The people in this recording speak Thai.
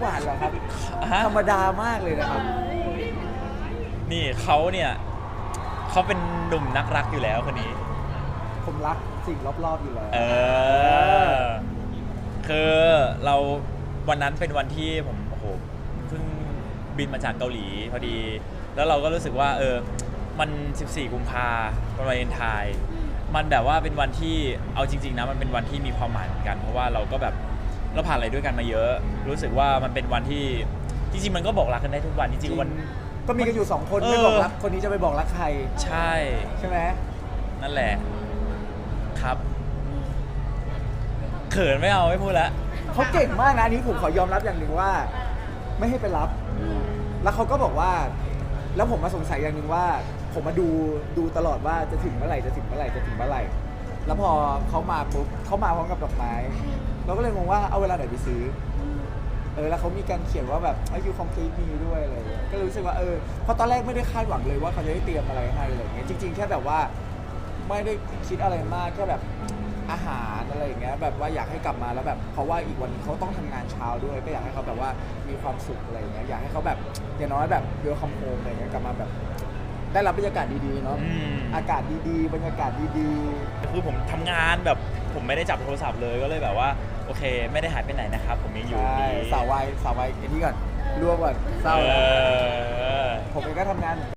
หวานเหรอครับ ฮะธรรมดามากเลยนะครับ นี่เขาเนี่ยเขาเป็นหนุ่มนักรักอยู่แล้วคนนี้ ผมรักสิ่งรอบๆอยู่แล้ว เออ คือเราวันนั้นเป็นวันที่ผมโอ้โหเพิ่งบินมาจากเกาหลีพอดี แล้วเราก็รู้สึกว่าเออมัน 14 กุมภาวันวาเลนไทน์มันแบบว่าเป็นวันที่เอาจริง ๆนะมันเป็นวันที่มีความหมายเหมือนกัน เพราะว่าเราก็แบบ เราผ่านอะไรด้วยกันมาเยอะ รู้สึกว่ามันเป็นวันที่จริงๆมันก็บอกรักกันได้ทุกวันจริงๆวัน ก็มีกันอยู่สองคนเออ ไม่บอกรักคนนี้จะไปบอกรักใครใช่ ใช่ไหมนั่นแหละ ครับเขินไม่เอาไม่พูดแล้วเขาเก่งมากนะอันนี้ผมขอยอมรับอย่างหนึ่งว่า ไม่ให้ไปรับ แล้วเขาก็บอกว่า แล้วผมมาสงสัยอย่างหนึ่งว่า ผมมาดูดูตลอดว่าจะถึงเมื่อไหร่จะถึงเมื่อไหร่จะถึงเมื่อไหร่ แล้วพอเขามาปุ๊บเขามาพร้อมกับดอกไม้ เราก็เลยงงว่าเอาเวลาไหนไปซื้อ เออแล้วเขามีการเขียนว่าแบบให้ยูคอมพลีทมีด้วยอะไรอย่างเงี้ยก็เลยรู้สึกว่าเออเพราะตอนแรกไม่ได้คาดหวังเลยว่าเขาจะได้เตรียมอะไรให้อะไรอย่างเงี้ยจริง ๆ แค่แบบว่าไม่ได้คิดอะไรมากแค่แบบอาหารอะไรอย่างเงี้ยแบบว่าอยากให้กลับมาแล้วแบบเพราะว่าอีกวันนึงเขาต้องทำงานเช้าด้วย ก็อยากให้เขาแบบว่ามีความสุขอะไรอย่างเงี้ยอยากให้เขาแบบอย่างน้อยแบบเวลคัมโฮมอะไรอย่างเงี้ยกลับมาแบบ ได้รับบรรยากาศดีๆเนาะอืม อากาศดีๆ บรรยากาศดีคือผมทำงานแบบผมไม่ได้จับโทรศัพท์เลยก็เลยแบบว่าโอเค ไม่ได้หายไปไหนนะครับ ผมยังๆอยู่ใช่นี่สาววายสาววายไอ้นี่ก่อนรวมก่อนเศร้าเอแล้วอผมเองก็ทำงาน